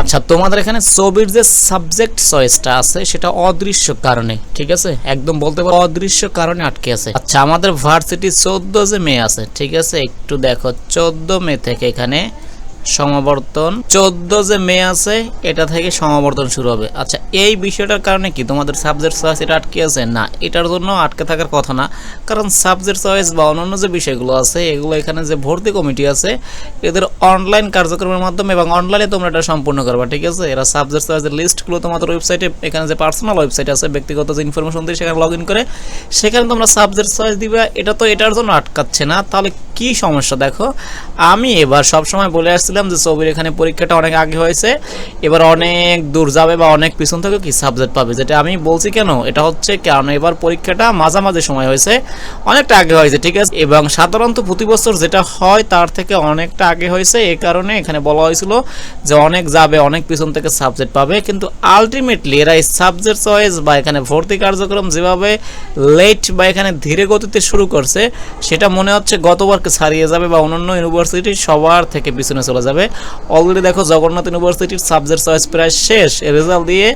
আচ্ছা তোমাদের এখানে ছবির যে সাবজেক্ট চয়েসটা আছে, সেটা অদৃশ্য কারণে, ঠিক আছে? একদম বলতে পারো, অদৃশ্য কারণে আটকে আছে। আচ্ছা আমাদের ভার্সিটি চোদ্দ যে মে আছে, ঠিক আছে? একটু দেখো, চোদ্দ মে থেকে এখানে সমাবর্তন। চোদ্দ যে মে আছে, এটা থেকে সমাবর্তন শুরু হবে। আচ্ছা এই বিষয়টার কারণে কি তোমাদের সাবজেক্ট চয়েস এটা আটকে আছে? না, এটার জন্য আটকে থাকার কথা না। কারণ সাবজেক্ট চয়েস বা অন্যান্য যে বিষয়গুলো আছে, এগুলো এখানে যে ভর্তি কমিটি আছে, এদের অনলাইন কার্যক্রমের মাধ্যমে এবং অনলাইনে তোমরা এটা সম্পূর্ণ করবা, ঠিক আছে? এরা সাবজেক্ট চয়েসের লিস্টগুলো তোমাদের ওয়েবসাইটে এখানে যে পার্সোনাল ওয়েবসাইট আছে, ব্যক্তিগত যে ইনফরমেশন দিয়ে সেখানে লগ ইন করে, সেখানে তোমরা সাবজেক্ট চয়েস দিবে। এটা তো এটার জন্য আটকাচ্ছে না। তাহলে কি সমস্যা? দেখো, আমি এবার সবসময় বলে বলে আসছিলাম যে ছবির এখানে পরীক্ষাটা অনেক আগে হয়েছে। এবার অনেক দূর যাবে বা অনেক পিছন থেকে কি সাবজেক্ট পাবে, যেটা আমি বলছি কেন? এটা হচ্ছে কারণ এবার পরীক্ষাটা মাঝামাঝি সময় হয়েছে, অনেকটা আগে হয়েছে, ঠিক আছে? এবং সাধারণত প্রতি বছর যেটা হয় তার থেকে অনেকটা আগে হয়েছে এই কারণে এখানে বলা হয়েছিল যে অনেক যাবে, অনেক পিছন থেকে সাবজেক্ট পাবে। কিন্তু আলটিমেটলি এরা এই সাবজেক্ট চয়েস বা এখানে ভর্তি কার্যক্রম যেভাবে লেট বা এখানে ধীরে গতিতে শুরু করছে, সেটা মনে হচ্ছে গতবারকে ছাড়িয়ে যাবে বা অন্যান্য ইউনিভার্সিটি সবার থেকে পিছনে চলে যাবে অলরেডি দেখো জগন্নাথ ইউনিভার্সিটির সাবজেক্ট চয়েস প্রায় শেষ। রেজাল্ট দিয়ে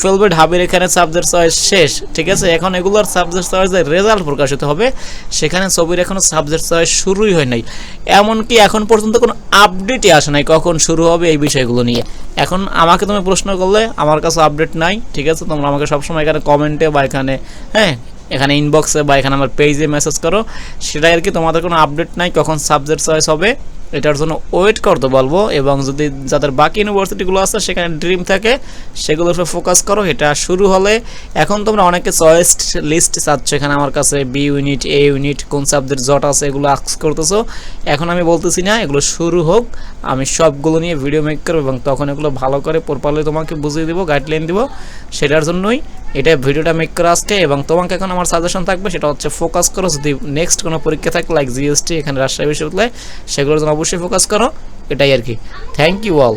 ফেলবে ঢাবির এখানে সাবজেক্ট চয়েস শেষ। ঠিক আছে? এখন এগুলোর সাবজেক্ট চয়েসের রেজাল্ট প্রকাশিত হবে। সেখানে ছবির এখনও সাবজেক্ট চয়েস শুরুই হয় নাই। এমনকি এখন পর্যন্ত কোনো আপডেটই আসে নাই কখন শুরু হবে এই বিষয়গুলো নিয়ে। এখন আমাকে তুমি প্রশ্ন করলে, আমার কাছে আপডেট নাই, ঠিক আছে? তোমরা আমাকে সবসময় এখানে কমেন্টে বা এখানে হ্যাঁ? এখানে ইনবক্সে বা এখানে আমার পেজে মেসেজ করো। সেটাই আর কি তোমাদের কোনো আপডেট নাই কখন সাবজেক্ট চয়েস হবে। এটার জন্য ওয়েট করতে বলব এবং যদি যাদের বাকি ইউনিভার্সিটিগুলো আছে সেখানে ড্রিম থাকে, সেগুলোর উপর ফোকাস করো, এটা শুরু হলে এখন তোমরা অনেকে চয়েস লিস্ট চাচ্ছ। এখানে আমার কাছে বি ইউনিট এ ইউনিট কোন সাবজেক্ট জট আছে এগুলো আক্স করতেছো। এখন আমি বলতেছি না, এগুলো শুরু হোক, আমি সবগুলো নিয়ে ভিডিও মেক করব এবং তখন এগুলো ভালো করে প্রপারলি তোমাকে বুঝিয়ে দিব গাইডলাইন দিব। সেটার জন্যই এটা ভিডিওটা মেক করা আজকে এবং তোমাকে এখন আমার সাজেশন থাকবে, সেটা হচ্ছে ফোকাস করো। যদি নেক্সট কোনো পরীক্ষা থাকে লাইক জিএসটি এখানে রাজশাহী বিশ্ববিদ্যালয়, সেগুলোর জন্য অবশ্যই ফোকাস করো এটাই আর কি। Thank you all